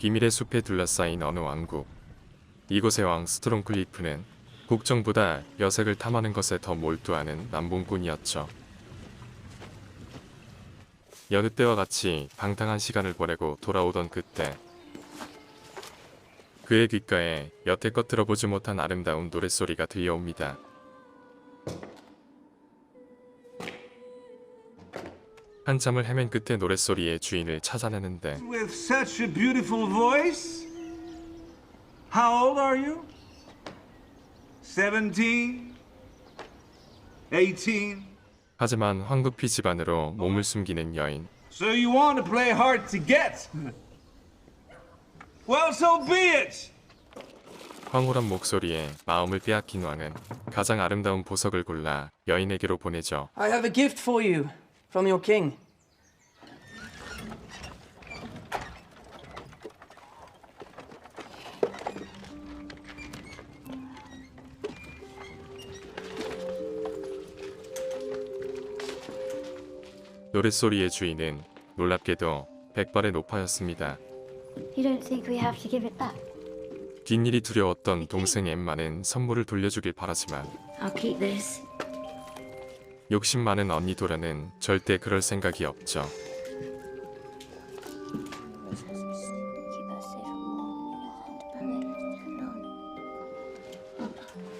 비밀의 숲에 둘러싸인 어느 왕국. 이곳의 왕 스트롱클리프는 국정보다 여색을 탐하는 것에 더 몰두하는 남봉꾼이었죠. 여느 때와 같이 방탕한 시간을 보내고 돌아오던 그때 그의 귓가에 여태껏 들어보지 못한 아름다운 노랫소리가 들려옵니다. 한참을 헤맨 끝에 노랫소리의 주인을 찾아내는데 With such a beautiful voice? How old are you? 17? 18? 하지만 황급히 집안으로 몸을 숨기는 여인 So you want to play hard to get? Well, so be it! 황홀한 목소리에 마음을 빼앗긴 왕은 가장 아름다운 보석을 골라 여인에게로 보내죠. I have a gift for you from your king. 노랫소리의 주인은 놀랍게도 백발의 노파였습니다. You don't think we have to give it back? 뒷일이 두려웠던 동생 엠마는 선물을 돌려주길 바라지만 I'll keep this. 욕심 많은 언니 도라는 절대 그럴 생각이 없죠.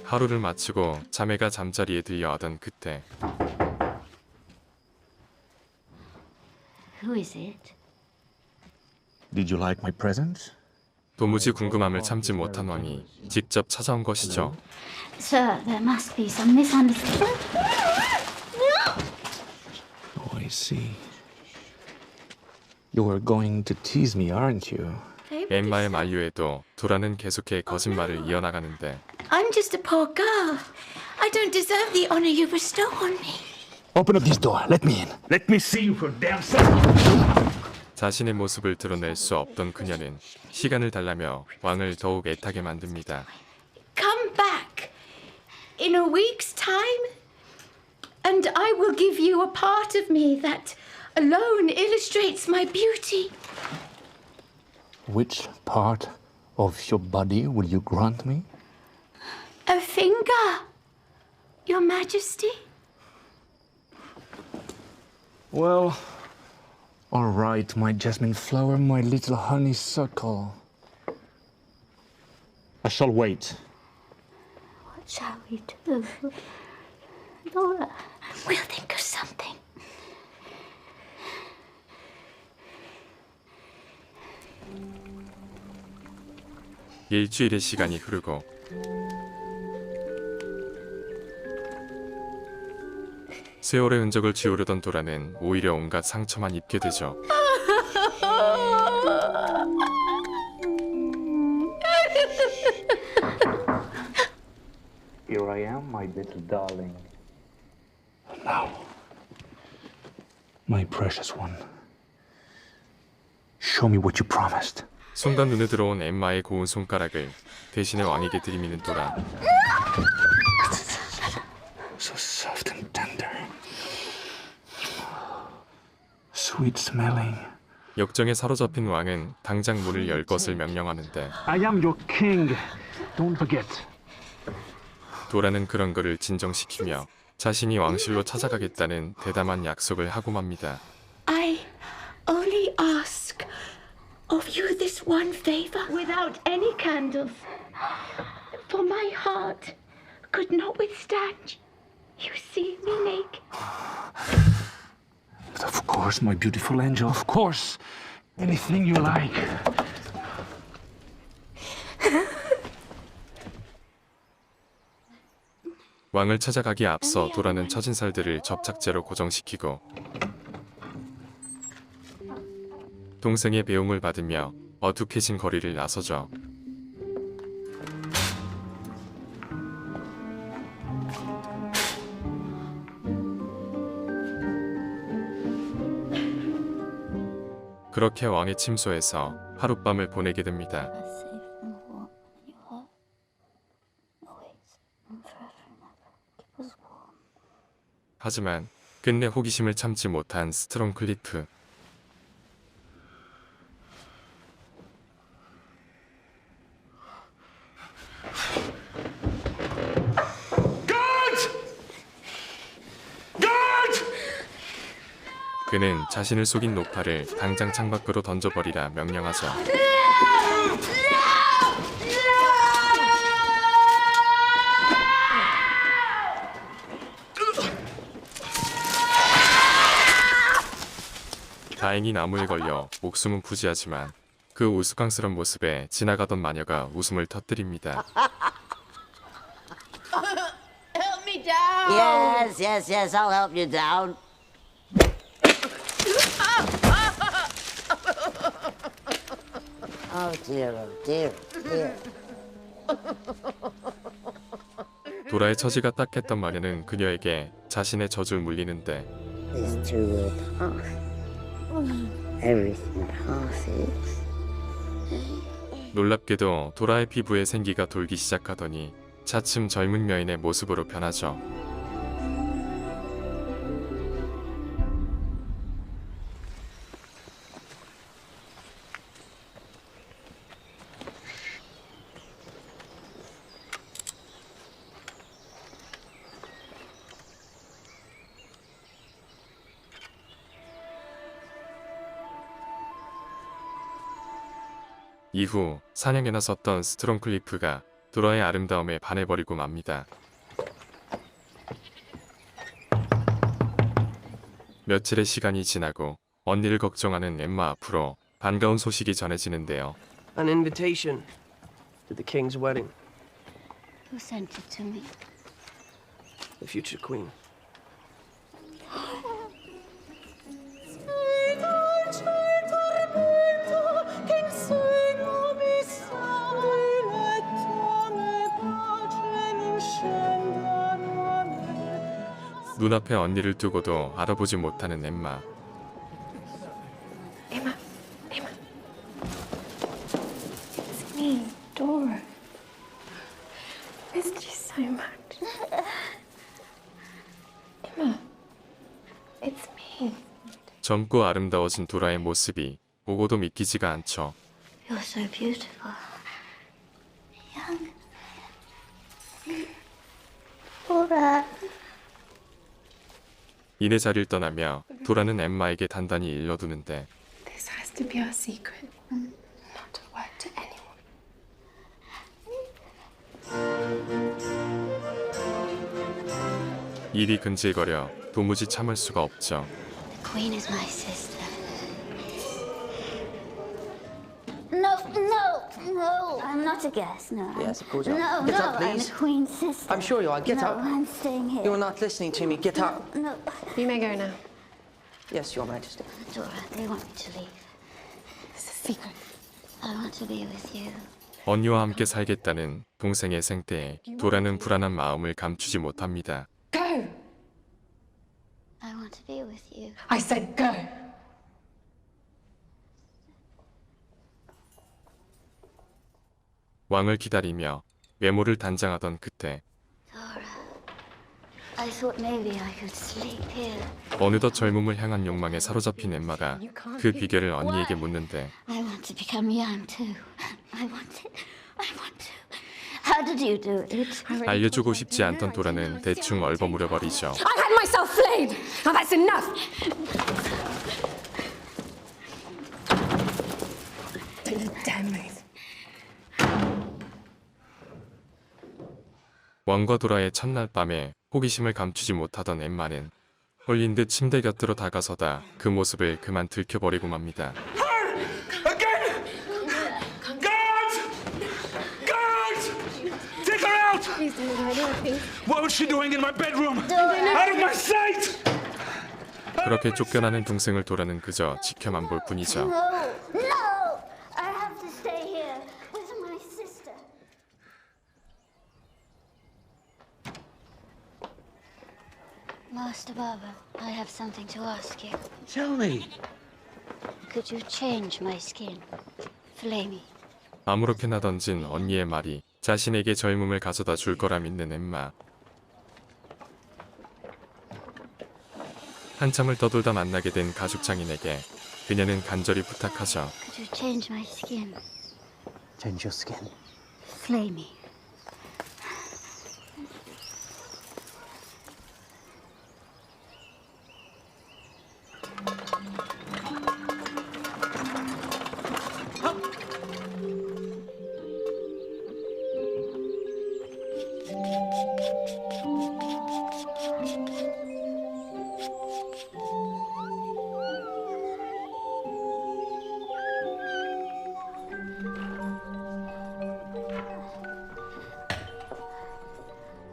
하루를 마치고 자매가 잠자리에 들려하던 그때 Who is it? Did you like my presents? 도무지 궁금함을 참지 못한 왕이 직접 찾아온 것이죠. Sir, there must be some misunderstanding. Oh, I see. You were going to tease me, aren't you? 엠마의 만류에도 도라는 계속해 거짓말을 이어나가는데 I'm just a poor girl. I don't deserve the honor you bestow on me. Open up this door. Let me in. Let me see you for damn self! 자신의 모습을 드러낼 수 없던 그녀는 시간을 달라며 왕을 더욱 애타게 만듭니다. Come back in a week's time, and I will give you a part of me that alone illustrates my beauty. Which part of your body will you grant me? A finger, Your Majesty. Well, all right, my jasmine flower, my little honeysuckle. I shall wait. What shall we do? Laura, we'll think of something. 일주일의 시간이 흐르고 세월의 흔적을 지우려던 도라는 오히려 온갖 상처만 입게 되죠. Here I am, my little darling. Now, my precious one. Show me what you promised. 순간 눈에 들어온 엠마의 고운 손가락을 대신에 왕에게 들이미는 도라. So soft and tender. Sweet smelling. 역정에 사로잡힌 왕은 당장 문을 열 것을 명령하는데 I am your king. Don't forget. 도라는 그런 거를 진정시키며 자신이 왕실로 찾아가겠다는 대담한 약속을 하고 맙니다. I only ask of you this one favor without any candles. For my heart could not withstand you see me naked. Of course, my beautiful angel. Of course. Anything you like. 왕을 찾아가기에 앞서 도라는 처진살들을 접착제로 고정시키고 동생의 배웅을 받으며 어둑해진 거리를 나서죠. 그렇게 왕의 침소에서 하룻밤을 보내게 됩니다. 하지만 끝내 호기심을 참지 못한 스트롱클리프. 그는 자신을 속인 노파를 당장 창밖으로 던져버리라 명령하죠. 다행히 나무에 걸려 목숨은 부지하지만 그 우스꽝스런 모습에 지나가던 마녀가 웃음을 터뜨립니다. Help me down! Yes, yes, yes, I'll help you down. Oh dear, oh dear, dear. 도라의 처지가 딱했던 마녀는 그녀에게 자신의 저주를 물리는데 These two will pass. 놀랍게도 도라의 피부에 생기가 돌기 시작하더니 차츰 젊은 여인의 모습으로 변하죠. 이후 사냥에 나섰던 스트롱클리프가 도라의 아름다움에 반해버리고 맙니다. 며칠의 시간이 지나고 언니를 걱정하는 엠마 앞으로 반가운 소식이 전해지는데요. An invitation to the king's wedding. Who sent it to me? The future queen. 눈앞에 언니를 두고도 알아보지 못하는 엠마. Emma, Emma. It's me, Dora. Missed you so much. Emma, it's me. 젊고 아름다워진 도라의 모습이 보고도 믿기지가 않죠. You're so beautiful. 이내 자리를 떠나며 도라는 엠마에게 단단히 일러두는데 This has to be our secret. Not a word to anyone. 입이 근질거려 도무지 참을 수가 없죠. Queen is my sister. No. I'm not a guest, no. Yes, of course you are. No, Get no, up, I'm please. the Queen's sister. I'm sure you are. Get no, up. I'm staying here. You're not listening to me. Get up. No, You may go now. Yes, Your Majesty. Dora, they want me to leave. It's a secret. I want to be with you. 언니와 함께 살겠다는 동생의 생때에 도라는 불안한 마음을 감추지 못합니다. Go! I want to be with you. I said go! 왕을 기다리며 외모를 단장하던 그때 Dora, I thought maybe I could sleep here. 어느덧 젊음을 향한 욕망에 사로잡힌 엠마가 그 비결을 언니에게 묻는데 I want to become young too. I want it. I want to. How did you do it? 알려주고 싶지 않던 도라는 대충 얼버무려 버리죠. 왕과 도라의 첫날 밤에 호기심을 감추지 못하던 엠마는 홀린 듯 침대 곁으로 다가서다 그 모습을 그만 들켜버리고 맙니다. Again! Guards! Guards! Take her out! Please don't hide her, please. What was she doing in my bedroom? Out of my sight! 그렇게 쫓겨나는 동생을 도라는 그저 지켜만 볼 뿐이죠. No, no! I have to stay here with my sister. Master Barber, I have something to ask you. Tell me. Could you change my skin? Fillet me. 아무렇게나 던진 언니의 말이 자신에게 젊음을 가져다 줄 거라 믿는 엠마. 한참을 떠돌다 만나게 된 가죽 장인에게 그녀는 간절히 부탁하죠. Could you change my skin? Change your skin. Flay me.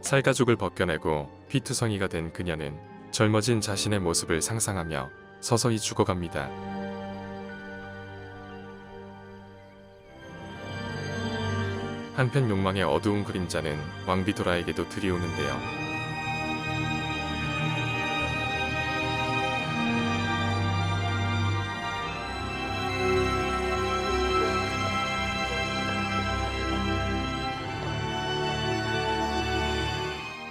살가죽을 벗겨내고 피투성이가 된 그녀는 젊어진 자신의 모습을 상상하며 서서히 죽어갑니다. 한편 욕망의 어두운 그림자는 왕비도라에게도 들이오는데요.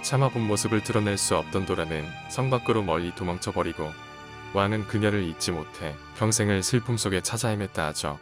참아본 모습을 드러낼 수 없던 도라는 성 밖으로 멀리 도망쳐 버리고 왕은 그녀를 잊지 못해 평생을 슬픔 속에 찾아 헤맸다 하죠.